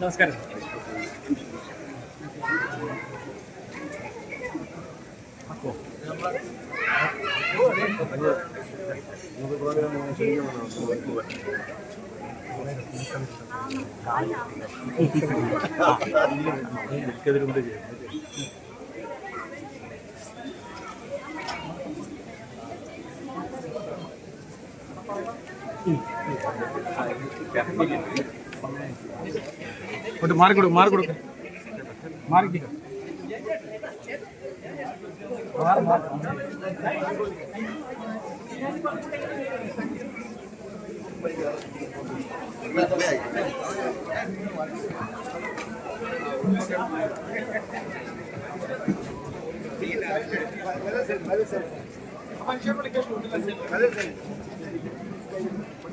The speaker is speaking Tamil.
നമസ്കാരം എനിക്കതിലുണ്ട് ചെയ്യുന്നത് கொஞ்சம் மாறி கொடுங்க மாறி கொடுங்க மாறிக்கிங்க അത്